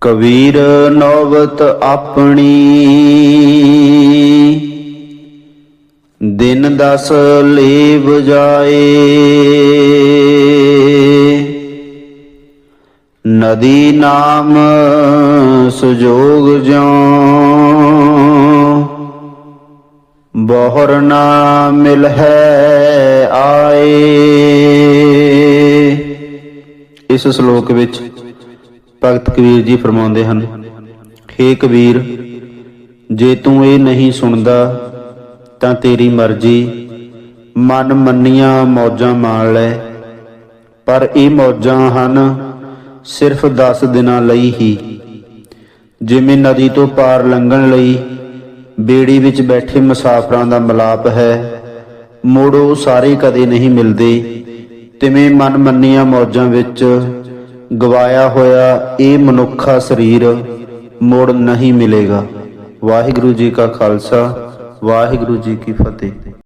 ਕਬੀਰ ਨੌਬਤ ਆਪਣੀ। ਦਿਨ ਦਸ ਲੇਵ ਜਾਏ। ਨਦੀ ਨਾਮ ਸੁਜੋਗ ਜਿਉ। ਬਹੁਰ ਨਾ ਮਿਲ ਹੈ ਆਏ। ਇਸ ਸ਼ਲੋਕ ਵਿੱਚ ਭਗਤ ਕਬੀਰ ਜੀ ਫਰਮਾਉਂਦੇ ਹਨ, ਹੇ ਕਬੀਰ, ਜੇ ਤੂੰ ਇਹ ਨਹੀਂ ਸੁਣਦਾ, ਤਾਂ ਤੇਰੀ ਮਰਜ਼ੀ। ਮਨ ਮੰਨੀਆਂ ਮੌਜਾਂ ਮਾਣ ਲੈ, ਪਰ ਇਹ ਮੌਜਾਂ ਹਨ ਸਿਰਫ 10 ਦਿਨਾਂ ਲਈ ਹੀ। ਜਿਵੇਂ ਨਦੀ ਤੋਂ ਪਾਰ ਲੰਘਣ ਲਈ ਬੇੜੀ ਵਿੱਚ ਬੈਠੇ ਮੁਸਾਫਰਾਂ ਦਾ ਮਲਾਪ ਹੈ, ਮੁੜ ਉਹ ਸਾਰੇ ਕਦੇ ਨਹੀਂ ਮਿਲਦੇ। ਤਿਵੇਂ ਮਨ ਮੰਨੀਆਂ ਮੌਜਾਂ ਵਿੱਚ ਗਵਾਇਆ ਹੋਇਆ ਇਹ ਮਨੁੱਖਾ ਸਰੀਰ ਮੁੜ ਨਹੀਂ ਮਿਲੇਗਾ। ਵਾਹਿਗੁਰੂ ਜੀ ਕਾ ਖਾਲਸਾ, ਵਾਹਿਗੁਰੂ ਜੀ ਕੀ ਫਤਿਹ।